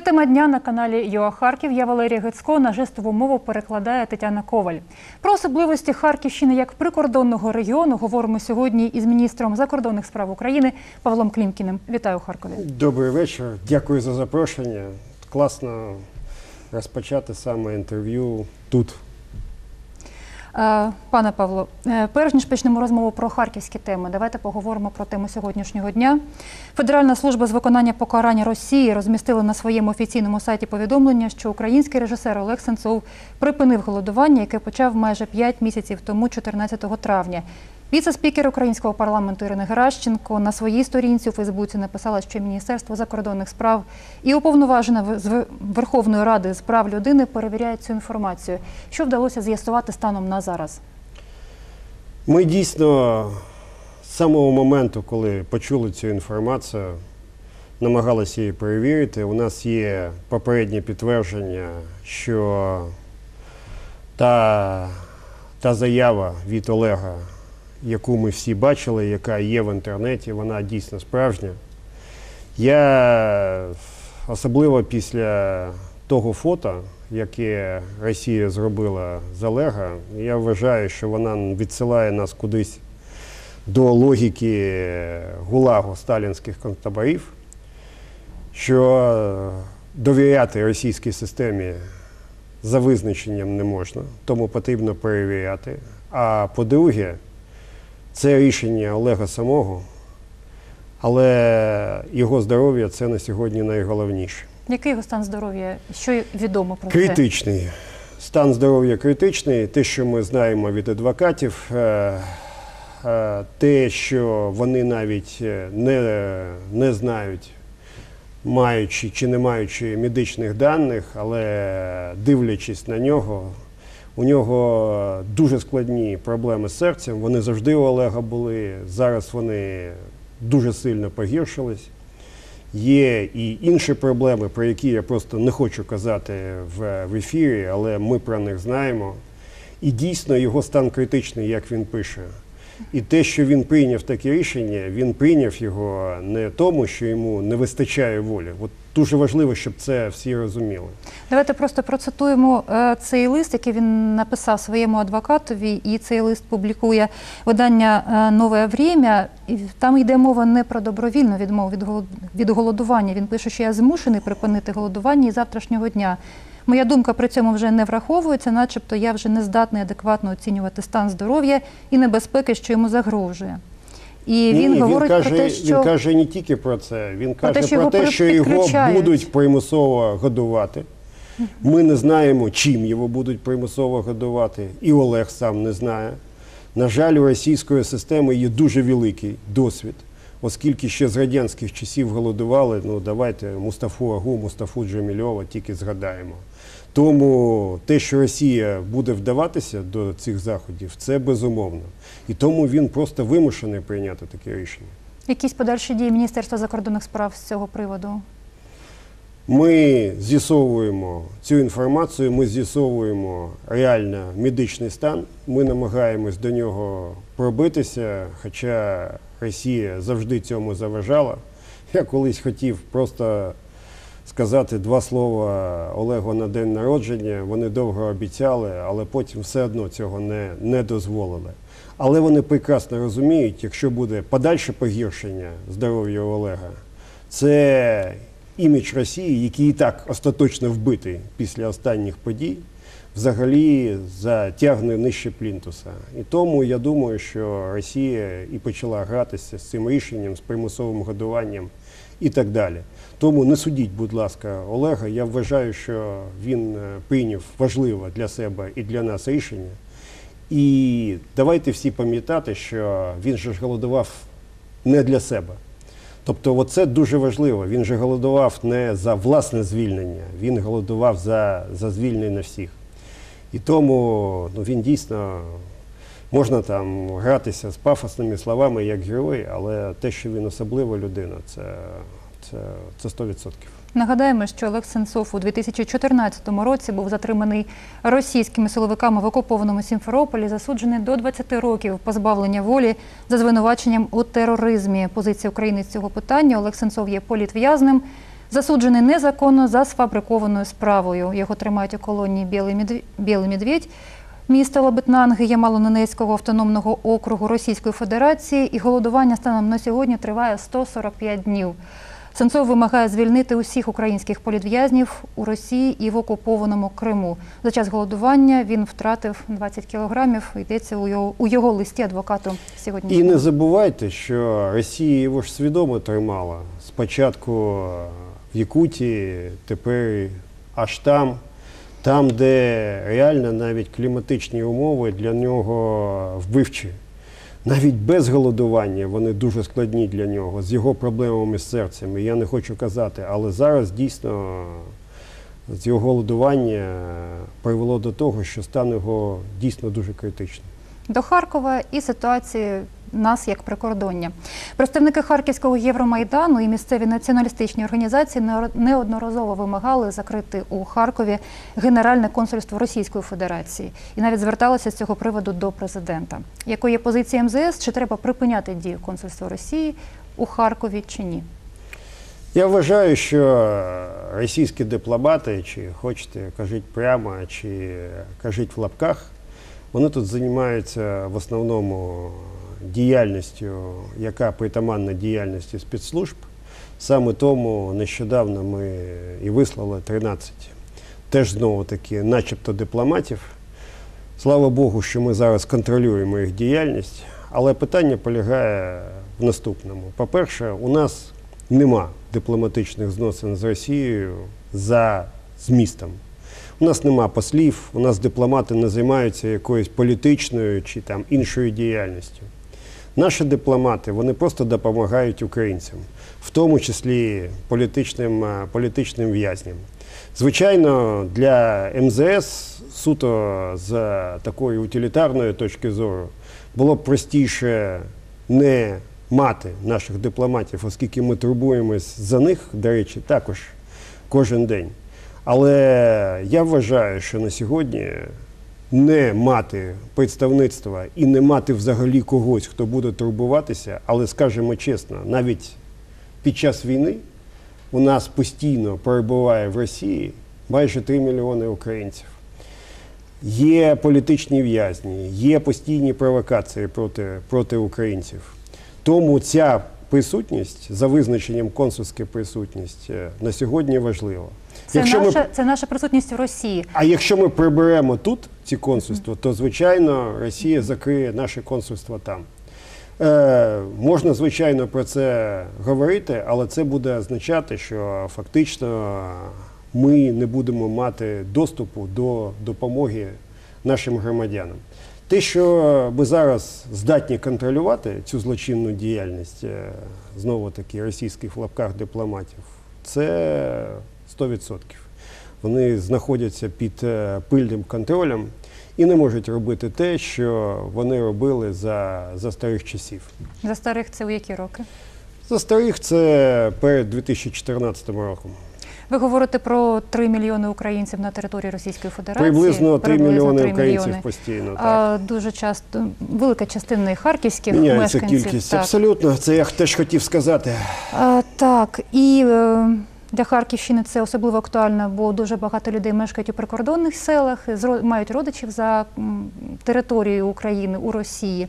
Це тема дня на каналі ЮА Харків. Я Валерія Гецько. На жестову мову перекладає Тетяна Коваль. Про особливості Харківщини як прикордонного регіону говоримо сьогодні із міністром закордонних справ України Павлом Клімкіним. Вітаю Харкові. Добрий вечір. Дякую за запрошення. Класно розпочати саме інтерв'ю тут. Е, Пане Павло, е, перш ніж почнемо розмову про харківські теми, давайте поговоримо про тему сьогоднішнього дня. Федеральна служба з виконання покарання Росії розмістила на своєму офіційному сайті повідомлення, що український режисер Олег Сенцов припинив голодування, яке почав майже 5 місяців тому, 14 травня. Віце-спікер українського парламенту Ірина Геращенко на своїй сторінці у Фейсбуці написала, що Міністерство закордонних справ і уповноважена з Верховної Ради з прав людини перевіряють цю інформацію. Що вдалося з'ясувати станом на зараз? Ми дійсно з самого моменту, коли почули цю інформацію, намагалися її перевірити. У нас є попереднє підтвердження, що та, та заява від Олега, яку ми всі бачили, яка є в інтернеті, вона дійсно справжня. Я особливо після того фото, яке Росія зробила з Олега, я вважаю, що вона відсилає нас кудись до логіки гулагу сталінських концтаборів, що довіряти російській системі за визначенням не можна, тому потрібно перевіряти. А по-друге, це рішення Олега самого, але його здоров'я це на сьогодні найголовніше. Який його стан здоров'я? Що відомо про це? Критичний. Стан здоров'я критичний. Те, що ми знаємо від адвокатів, е, е, те, що вони навіть е, не, не знають, маючи чи не маючи медичних даних, але дивлячись на нього, у нього дуже складні проблеми з серцем. Вони завжди у Олега були. Зараз вони дуже сильно погіршились. Є і інші проблеми, про які я просто не хочу казати в, в ефірі, але ми про них знаємо. І дійсно його стан критичний, як він пише. І те, що він прийняв таке рішення, він прийняв його не тому, що йому не вистачає волі. От дуже важливо, щоб це всі розуміли. Давайте просто процитуємо е, цей лист, який він написав своєму адвокатові, і цей лист публікує видання е, Нове Время. Там йде мова не про добровільну відмову від від голодування. Він пише, що я змушений припинити голодування із завтрашнього дня. Моя думка при цьому вже не враховується, начебто я вже не здатний адекватно оцінювати стан здоров'я і небезпеки, що йому загрожує. І він Ні, говорить каже, про те, що він каже не тільки про це. Він Про каже те, що про його те, що його будуть примусово годувати. Ми не знаємо, чим його будуть примусово годувати, і Олег сам не знає. На жаль, у російської системи є дуже великий досвід, оскільки ще з радянських часів голодували. Ну давайте Мустафу Агу, Мустафу Джамільова тільки згадаємо. Тому те, що Росія буде вдаватися до цих заходів, це безумовно. І тому він просто вимушений прийняти таке рішення. якісь подальші дії Міністерства закордонних справ з цього приводу. Ми з'ясовуємо цю інформацію, ми з'ясовуємо реально медичний стан. Ми намагаємось до нього пробитися, хоча Росія завжди цьому заважала. Я колись хотів просто сказати два слова Олегу на день народження. Вони довго обіцяли, але потім все одно цього не, не дозволили. Але вони прекрасно розуміють, якщо буде подальше погіршення здоров'я Олега, це імідж Росії, який і так остаточно вбитий після останніх подій, взагалі затягне нижче плінтуса. І тому я думаю, що Росія і почала гратися з цим рішенням, з примусовим годуванням і так далі. Тому не судіть, будь ласка, Олега. Я вважаю, що він е, прийняв важливе для себе і для нас рішення. І давайте всі пам'ятати, що він же ж голодував не для себе. Тобто, оце дуже важливо. Він же голодував не за власне звільнення, він голодував за, за звільнення всіх. І тому ну, він дійсно можна там гратися з пафосними словами як герой, але те, що він особлива людина, це, це, це 100%. Нагадаємо, що Олег Сенцов у 2014 році був затриманий російськими силовиками в окупованому Сімферополі, засуджений до 20 років позбавлення волі за звинуваченням у тероризмі. Позиція України з цього питання Олег Сенцов є політв'язним. Засуджений незаконно за сфабрикованою справою. Його тримають у колонії Білий Медведь, міста Лабитнанги Ямало-Ненецького автономного округу Російської Федерації. І голодування станом на сьогодні триває 145 днів. Сенцов вимагає звільнити усіх українських політв'язнів у Росії і в окупованому Криму. За час голодування він втратив 20 кілограмів. Йдеться у його, у його листі адвокату сьогодні. І не забувайте, що Росія його ж свідомо тримала. Спочатку в Якутії, тепер аж там, там, де реально навіть кліматичні умови для нього вбивчі. Навіть без голодування вони дуже складні для нього, з його проблемами з серцем. Я не хочу казати, але зараз дійсно з його голодування привело до того, що стан його дійсно дуже критичним. до Харкова і ситуації нас як прикордоння. Представники Харківського Євромайдану і місцеві націоналістичні організації неодноразово вимагали закрити у Харкові Генеральне консульство Російської Федерації і навіть зверталися з цього приводу до президента. Якою є позиція МЗС? Чи треба припиняти дію консульства Росії у Харкові чи ні? Я вважаю, що російські дипломати, чи хочете, кажіть прямо, чи кажіть в лапках, вони тут займаються в основному діяльністю, яка притаманна діяльності спецслужб. Саме тому нещодавно ми і вислали 13 теж знову таки, начебто дипломатів. Слава Богу, що ми зараз контролюємо їх діяльність, але питання полягає в наступному. По-перше, у нас нема дипломатичних зносин з Росією за змістом. У нас нема послів, у нас дипломати не займаються якоюсь політичною чи там іншою діяльністю. Наші дипломати вони просто допомагають українцям, в тому числі політичним, е, політичним в'язням. Звичайно, для МЗС суто з такої утилітарної точки зору було б простіше не мати наших дипломатів, оскільки ми турбуємось за них, до речі, також кожен день. Але я вважаю, що на сьогодні не мати представництва і не мати взагалі когось, хто буде турбуватися, але скажемо чесно, навіть під час війни у нас постійно перебуває в Росії майже 3 мільйони українців. Є політичні в'язні, є постійні провокації проти, проти українців. Тому ця присутність, за визначенням консульська присутність, е, на сьогодні важлива. Це наша, це наша присутність в Росії. А якщо ми приберемо тут ці консульства, то звичайно Росія закриє наше консульство там. Е, можна, звичайно, про це говорити, але це буде означати, що фактично ми не будемо мати доступу до допомоги нашим громадянам. Те, що ми зараз здатні контролювати цю злочинну діяльність, е, знову таки російських лапках дипломатів, це 100%. Вони знаходяться під е, пильним контролем і не можуть робити те, що вони робили за, за старих часів. За старих це у які роки? За старих це перед 2014 роком. Ви говорите про 3 мільйони українців на території Російської Федерації. Приблизно 3 мільйони 3 українців мільйони. постійно. Так. А, дуже часто велика частина і харківських Міняється мешканців. кількість. Так. Абсолютно, це я теж хотів сказати. А, так, і е, для Харківщини це особливо актуально, бо дуже багато людей мешкають у прикордонних селах, мають родичів за територією України у Росії.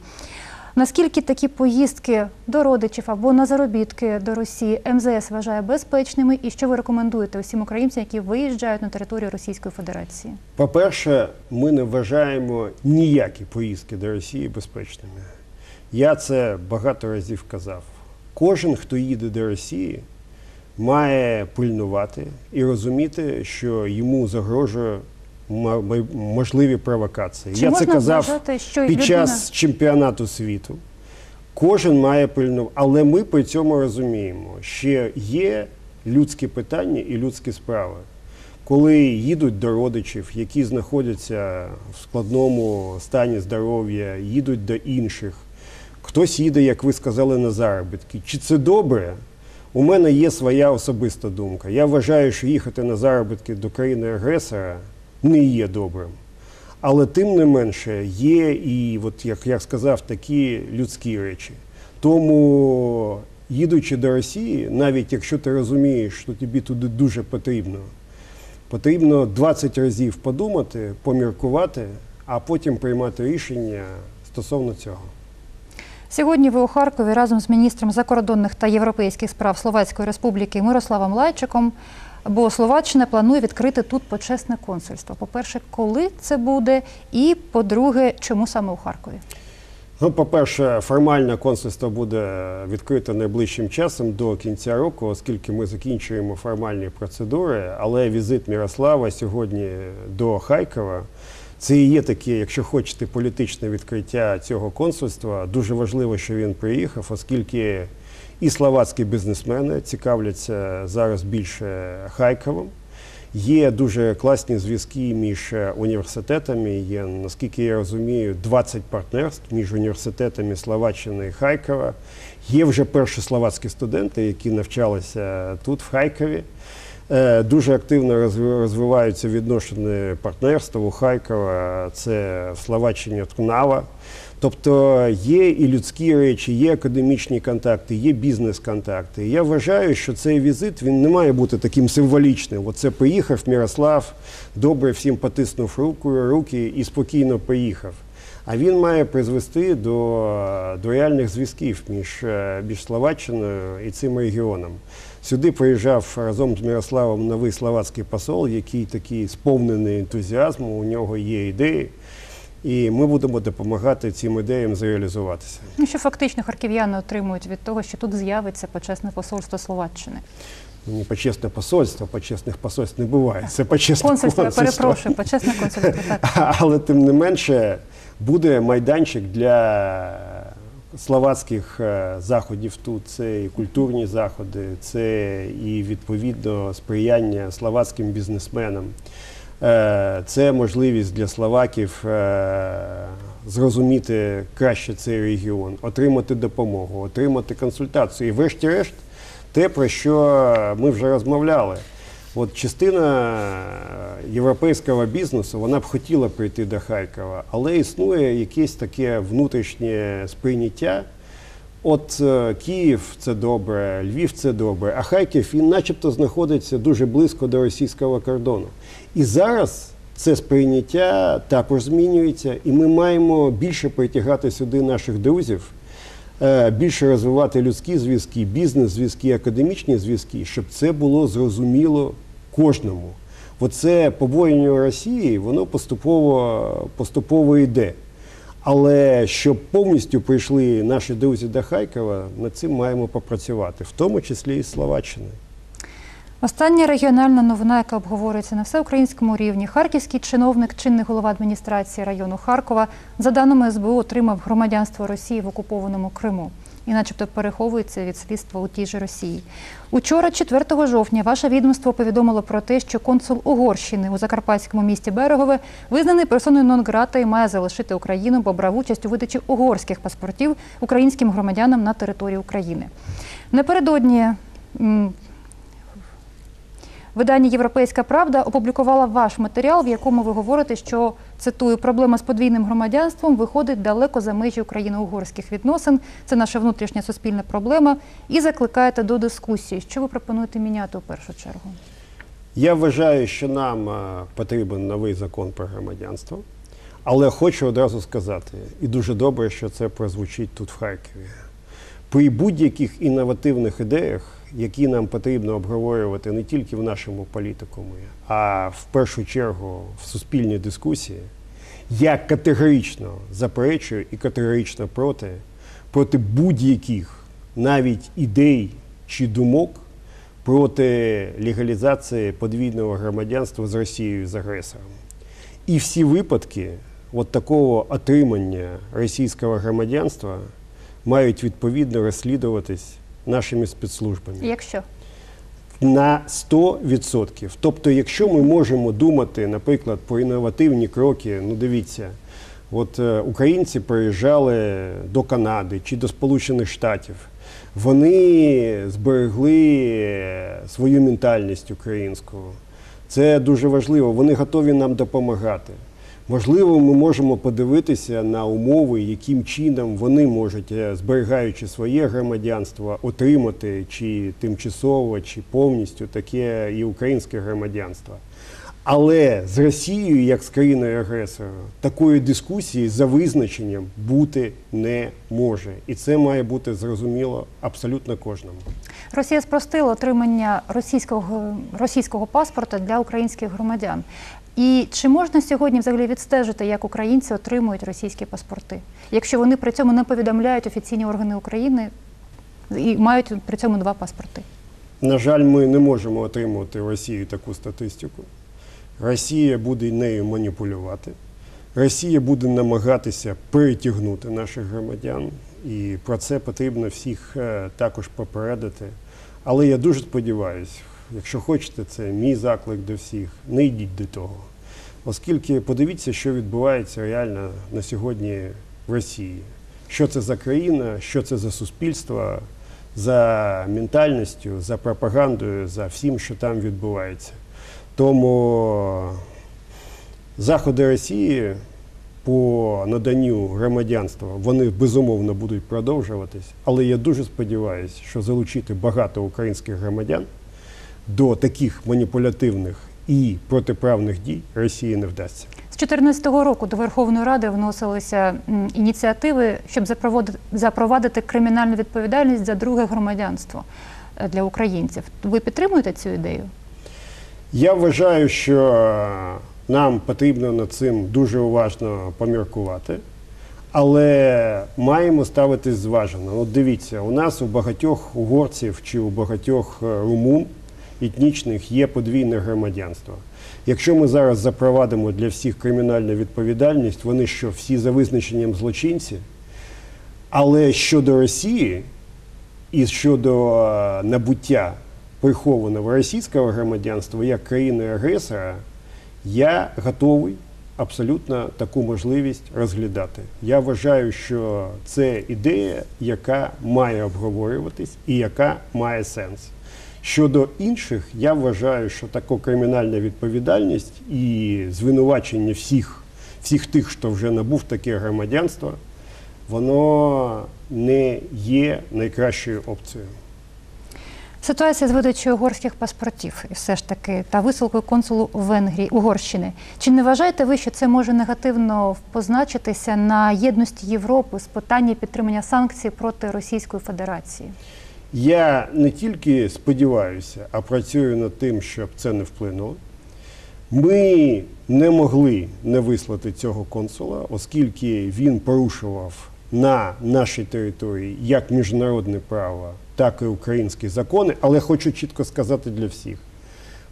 Наскільки такі поїздки до родичів або на заробітки до Росії МЗС вважає безпечними, і що ви рекомендуєте усім українцям, які виїжджають на територію Російської Федерації? По-перше, ми не вважаємо ніякі поїздки до Росії безпечними. Я це багато разів казав. Кожен, хто їде до Росії, має пильнувати і розуміти, що йому загрожує можливі провокації. Чи Я це можна казав вважати, що під людина... час чемпіонату світу. Кожен має пильнувати, але ми при цьому розуміємо, що є людські питання і людські справи. Коли їдуть до родичів, які знаходяться в складному стані здоров'я, їдуть до інших, хтось їде, як ви сказали, на заробітки. Чи це добре? У мене є своя особиста думка. Я вважаю, що їхати на заробітки до країни-агресора не є добрим. Але тим не менше є і, от як я сказав, такі людські речі. Тому їдучи до Росії, навіть якщо ти розумієш, що тобі туди дуже потрібно, потрібно 20 разів подумати, поміркувати, а потім приймати рішення стосовно цього. Сьогодні ви у Харкові разом з міністром закордонних та європейських справ Словацької Республіки Мирославом Лайчиком. Бо Словаччина планує відкрити тут почесне консульство. По-перше, коли це буде? І по-друге, чому саме у Харкові? Ну, по-перше, формально консульство буде відкрите найближчим часом до кінця року, оскільки ми закінчуємо формальні процедури. Але візит Мірослава сьогодні до Харкова це і є таке, якщо хочете, політичне відкриття цього консульства. Дуже важливо, що він приїхав, оскільки і словацькі бізнесмени цікавляться зараз більше Харковом. Є дуже класні зв'язки між е, університетами. Є, наскільки я розумію, 20 партнерств між університетами Словаччини і Харкова. Є вже перші словацькі студенти, які навчалися тут, в Харкові. Е, Дуже активно розвиваються відношення партнерства у Харкова. Це в Словаччині Трнава. Тобто є і людські речі, є академічні контакти, є бізнес-контакти. Я вважаю, що цей візит він не має бути таким символічним. Оце приїхав Мірослав, добре всім потиснув руку, руки і спокійно поїхав. А він має призвести до, до реальних зв'язків між, е, між Словаччиною і цим регіоном. Сюди приїжджав разом з Мирославом новий словацький посол, який такий сповнений ентузіазму, у нього є ідеї. І ми будемо допомагати цим ідеям зреалізуватися. Ну, що фактично харків'яни отримують від того, що тут з'явиться почесне посольство Словаччини. Ну, Не почесне посольство, почесних посольств не буває. Це почесне Консульство, я консульство. перепрошую, почесне консульство. Так. Але тим не менше буде майданчик для словацьких е, заходів тут. Це і культурні заходи, це і відповідно сприяння словацьким бізнесменам. Е, Це можливість для словаків е, зрозуміти краще цей регіон, отримати допомогу, отримати консультацію. І врешті-решт, те, про що ми вже розмовляли. От частина європейського бізнесу вона б хотіла прийти до Харкова, але існує якесь таке внутрішнє сприйняття. От е, Київ це добре, Львів це добре, а Харків він начебто знаходиться дуже близько до російського кордону. І зараз це сприйняття також змінюється, і ми маємо більше притягати сюди наших друзів, е, більше розвивати людські зв'язки, бізнес-зв'язки, академічні зв'язки, щоб це було зрозуміло кожному. Оце побоєння Росії, воно поступово, поступово йде. Але щоб повністю прийшли наші друзі до Харкова, над цим маємо попрацювати, в тому числі і з Словаччиною. Остання регіональна новина, яка обговорюється на всеукраїнському рівні. Харківський чиновник, чинний голова адміністрації району Харкова, за даними СБУ, отримав громадянство Росії в окупованому Криму і, начебто, переховується від слідства у тій же Росії. Учора, 4 жовтня, ваше відомство повідомило про те, що консул Угорщини у закарпатському місті Берегове визнаний персоною нон-грата і має залишити Україну, бо брав участь у видачі угорських паспортів українським громадянам на території України. Напередодні Видання Європейська Правда опублікувала ваш матеріал, в якому ви говорите, що цитую, проблема з подвійним громадянством виходить далеко за межі україно-угорських відносин. Це наша внутрішня суспільна проблема. І закликаєте до дискусії. Що ви пропонуєте міняти у першу чергу? Я вважаю, що нам е, потрібен новий закон про громадянство, але хочу одразу сказати, і дуже добре, що це прозвучить тут в Харкові. При будь-яких інновативних ідеях, які нам потрібно обговорювати не тільки в нашому політикумі, а в першу чергу в суспільній дискусії, я категорично заперечую і категорично проти, проти будь-яких навіть ідей чи думок проти легалізації подвійного громадянства з Росією з агресором. І всі випадки от такого отримання російського громадянства мають відповідно розслідуватись нашими спецслужбами Якщо на 100%. Тобто, якщо ми можемо думати, наприклад, про інновативні кроки, ну дивіться, от е, українці приїжджали до Канади чи до Сполучених Штатів, вони зберегли е, свою ментальність українську. Це дуже важливо. Вони готові нам допомагати. Можливо, ми можемо подивитися на умови, яким чином вони можуть, е, зберігаючи своє громадянство, отримати чи тимчасово, чи повністю таке і українське громадянство. Але з Росією, як з країною агресором, такої дискусії за визначенням бути не може. І це має бути зрозуміло абсолютно кожному. Росія спростила отримання російського, російського паспорта для українських громадян. І чи можна сьогодні взагалі відстежити, як українці отримують російські паспорти, якщо вони при цьому не повідомляють офіційні органи України і мають при цьому два паспорти? На жаль, ми не можемо отримувати в Росії таку статистику. Росія буде нею маніпулювати. Росія буде намагатися перетягнути наших громадян, і про це потрібно всіх е, також попередити. Але я дуже сподіваюся, якщо хочете, це мій заклик до всіх, не йдіть до того. Оскільки подивіться, що відбувається реально на сьогодні в Росії. Що це за країна, що це за суспільство, за ментальністю, за пропагандою, за всім, що там відбувається. Тому заходи Росії по наданню громадянства вони безумовно будуть продовжуватись, але я дуже сподіваюся, що залучити багато українських громадян до таких маніпулятивних і протиправних дій Росії не вдасться. З 2014 року до Верховної Ради вносилися ініціативи, щоб запровадити, кримінальну відповідальність за друге громадянство е, для українців. Ви підтримуєте цю ідею? Я вважаю, що е, нам потрібно над цим дуже уважно поміркувати, але маємо ставитись зважено. От дивіться, у нас у багатьох угорців чи у багатьох е, румун етнічних є подвійне громадянство. Якщо ми зараз запровадимо для всіх кримінальну відповідальність, вони що всі за визначенням злочинці, але щодо Росії і щодо набуття прихованого російського громадянства як країни-агресора, я готовий абсолютно таку можливість розглядати. Я вважаю, що це ідея, яка має обговорюватись і яка має сенс. Щодо інших, я вважаю, що така кримінальна відповідальність і звинувачення всіх, всіх тих, хто вже набув таке громадянство, воно не є найкращою опцією. Ситуація з видачею угорських паспортів і все ж таки та висилкою консулу Венгрії Угорщини. Чи не вважаєте ви, що це може негативно позначитися на єдності Європи з питання підтримання санкцій проти Російської Федерації? Я не тільки сподіваюся, а працюю над тим, щоб це не вплинуло. Ми не могли не вислати цього консула, оскільки він порушував на нашій території як міжнародне право, так і українські закони. Але хочу чітко сказати для всіх: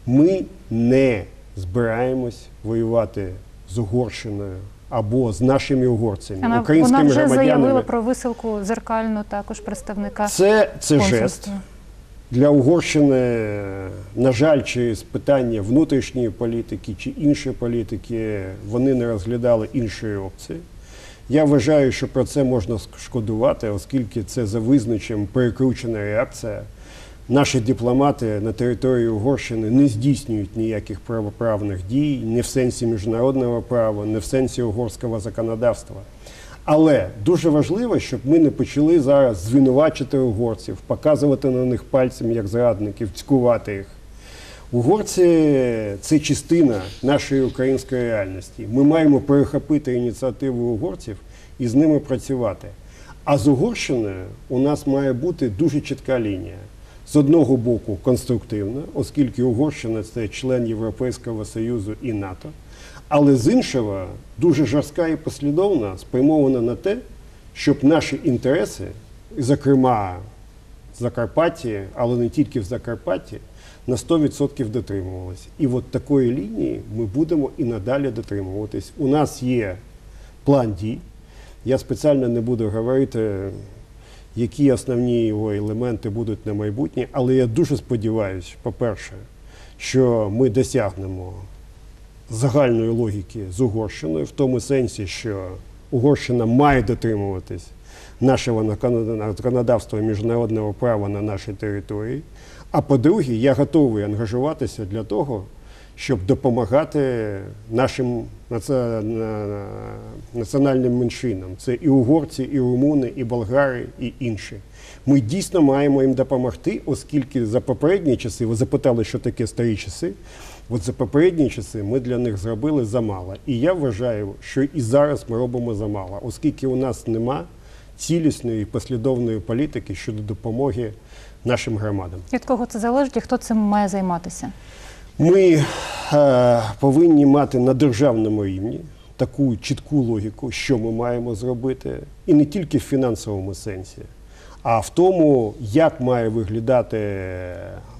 ми не збираємось воювати з Угорщиною або з нашими угорцями, Вона, вона українськими вже заявила про висилку зеркально також представника Це, це жест. Для Угорщини, на жаль, через питання внутрішньої політики чи іншої політики вони не розглядали іншої опції. Я вважаю, що про це можна шкодувати, оскільки це за визначенням перекручена реакція. Наші дипломати на території Угорщини не здійснюють ніяких правоправних дій, не в сенсі міжнародного права, не в сенсі угорського законодавства. Але дуже важливо, щоб ми не почали зараз звинувачити угорців, показувати на них пальцем як зрадників, цькувати їх. Угорці це частина нашої української реальності. Ми маємо перехопити ініціативу угорців і з ними працювати. А з Угорщиною у нас має бути дуже чітка лінія. З одного боку, конструктивна, оскільки Угорщина це член Європейського Союзу і НАТО. Але з іншого дуже жорстка і послідовна, спрямована на те, щоб наші інтереси, зокрема в Закарпатті, але не тільки в Закарпатті, на 100% дотримувалися. І от такої лінії ми будемо і надалі дотримуватись. У нас є план дій. Я спеціально не буду говорити, які основні його елементи будуть на майбутнє, але я дуже сподіваюся, по-перше, що ми досягнемо загальної логіки з Угорщиною, в тому сенсі, що Угорщина має дотримуватись нашого законодавства міжнародного права на нашій території. А по-друге, я готовий ангажуватися для того, щоб допомагати нашим національним меншинам. Це і угорці, і румуни, і болгари, і інші. Ми дійсно маємо їм допомогти, оскільки за попередні часи, ви запитали, що таке старі часи. От за попередні часи ми для них зробили замало. І я вважаю, що і зараз ми робимо замало, оскільки у нас нема цілісної послідовної політики щодо допомоги нашим громадам. Від кого це залежить і хто цим має займатися? Ми е, повинні мати на державному рівні таку чітку логіку, що ми маємо зробити, і не тільки в фінансовому сенсі, а в тому, як має виглядати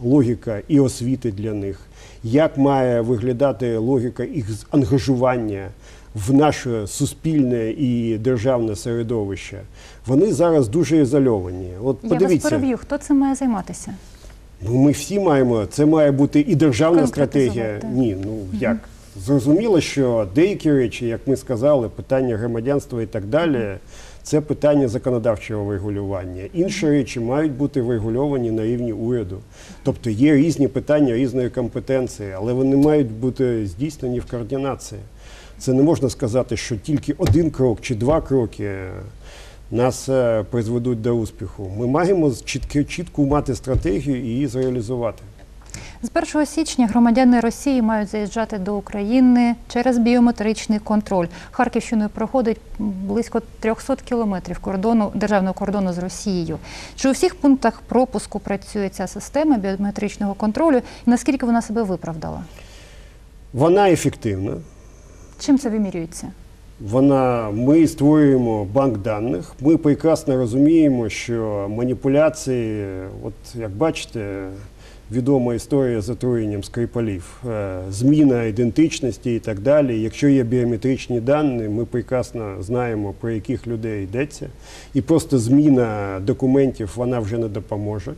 логіка і освіти для них, як має виглядати логіка їх ангажування в наше суспільне і державне середовище. Вони зараз дуже ізольовані. От Я вас подивіться. переб'ю, хто цим має займатися? Ну, ми всі маємо. Це має бути і державна стратегія. Ні, ну як зрозуміло, що деякі речі, як ми сказали, питання громадянства і так далі, це питання законодавчого регулювання. Інші речі мають бути врегульовані на рівні уряду. Тобто є різні питання різної компетенції, але вони мають бути здійснені в координації. Це не можна сказати, що тільки один крок чи два кроки нас е, призведуть до успіху. Ми маємо чітко, чітку мати стратегію і її зреалізувати. З 1 січня громадяни Росії мають заїжджати до України через біометричний контроль. Харківщиною проходить близько 300 кілометрів кордону державного кордону з Росією. Чи у всіх пунктах пропуску працює ця система біометричного контролю? І наскільки вона себе виправдала? Вона ефективна. Чим це вимірюється? Вона, ми створюємо банк даних. Ми прекрасно розуміємо, що маніпуляції, от як бачите, відома історія з отруєнням скрипалів, е, зміна ідентичності і так далі. Якщо є біометричні дані, ми прекрасно знаємо, про яких людей йдеться. І просто зміна документів вона вже не допоможе.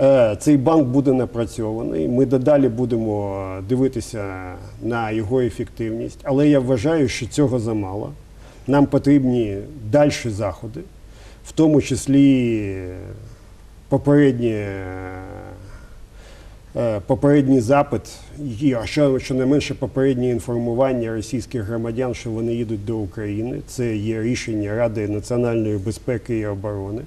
Е, Цей банк буде напрацьований. Ми дедалі будемо дивитися на його ефективність, але я вважаю, що цього замало. Нам потрібні дальші заходи, в тому числі попередні, е, попередній запит, і, щонайменше попереднє інформування російських громадян, що вони їдуть до України. Це є рішення Ради національної безпеки і оборони.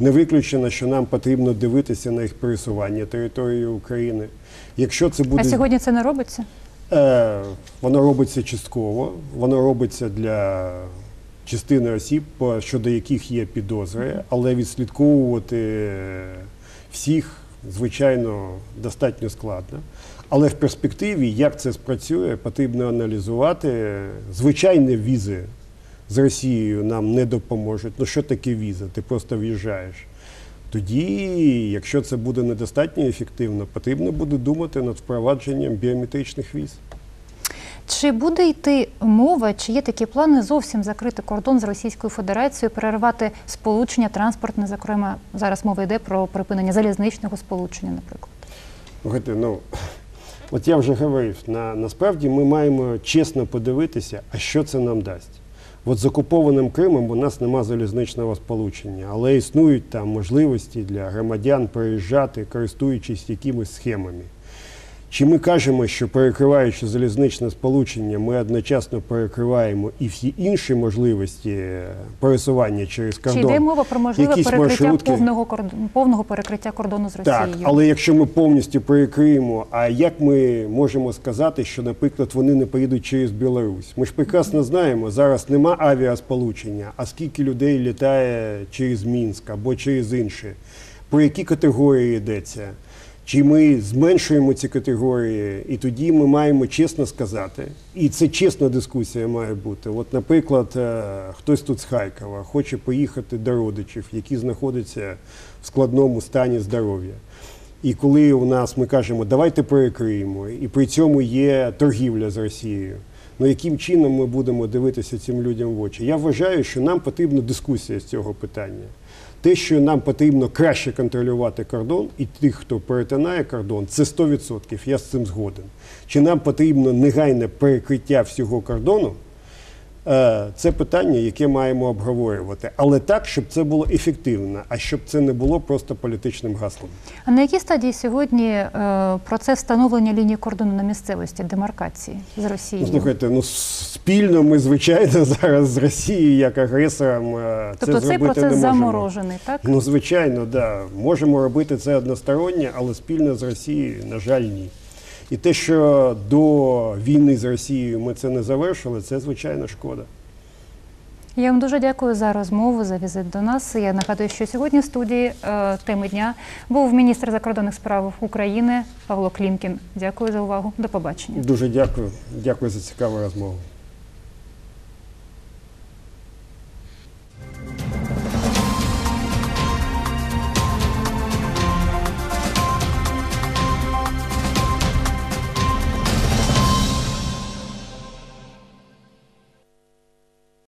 Не виключено, що нам потрібно дивитися на їх пересування територією України. Якщо це буде А сьогодні це не робиться? Е, воно робиться частково, воно робиться для частини осіб, щодо яких є підозри, але відслідковувати е, всіх, звичайно, достатньо складно. Але в перспективі, як це спрацює, потрібно аналізувати. Звичайні візи з Росією нам не допоможуть. Ну що таке віза? Ти просто в'їжджаєш. Тоді, якщо це буде недостатньо ефективно, потрібно буде думати над впровадженням біометричних віз. Чи буде йти мова, чи є такі плани зовсім закрити кордон з Російською Федерацією, перервати сполучення транспортне, зокрема зараз мова йде про припинення залізничного сполучення, наприклад. Слухайте, ну от я вже говорив, на, насправді ми маємо чесно подивитися, а що це нам дасть. От з окупованим Кримом у нас нема залізничного сполучення, але існують там можливості для громадян переїжджати, користуючись якимись схемами. Чи ми кажемо, що перекриваючи залізничне сполучення, ми одночасно перекриваємо і всі інші можливості е, пересування через Чи кордон? йде мова про можливе якісь перекриття маршрутки? повного кордону, повного перекриття кордону з Росією? Так, але якщо ми повністю перекриємо, а як ми можемо сказати, що, наприклад, вони не поїдуть через Білорусь? Ми ж прекрасно знаємо, зараз нема авіасполучення, а скільки людей літає через Мінськ або через інші? Про які категорії йдеться? Чи ми зменшуємо ці категорії, і тоді ми маємо чесно сказати, і це чесна дискусія має бути. От, наприклад, е, хтось тут з Харкова хоче поїхати до родичів, які знаходяться в складному стані здоров'я. І коли у нас ми кажемо, давайте перекриємо, і при цьому є торгівля з Росією. Ну яким чином ми будемо дивитися цим людям в очі? Я вважаю, що нам потрібна дискусія з цього питання. Те, що нам потрібно краще контролювати кордон, і тих, хто перетинає кордон, це 100%, я з цим згоден. Чи нам потрібно негайне перекриття всього кордону? Е, Це питання, яке маємо обговорювати, але так, щоб це було ефективно, а щоб це не було просто політичним гаслом. А на якій стадії сьогодні е, процес встановлення лінії кордону на місцевості, демаркації з Росією? Ну, слухайте, ну спільно ми звичайно зараз з Росією як агресором е, тобто це цей зробити процес не заморожений, так? Ну, звичайно, да. Можемо робити це односторонньо, але спільно з Росією, на жаль, ні. І те, що до війни з Росією ми це не завершили, це звичайно шкода. Я вам дуже дякую за розмову, за візит до нас. Я нагадую, що сьогодні в студії е, теми дня був міністр закордонних справ України Павло Клімкін. Дякую за увагу. До побачення. Дуже дякую. Дякую за цікаву розмову.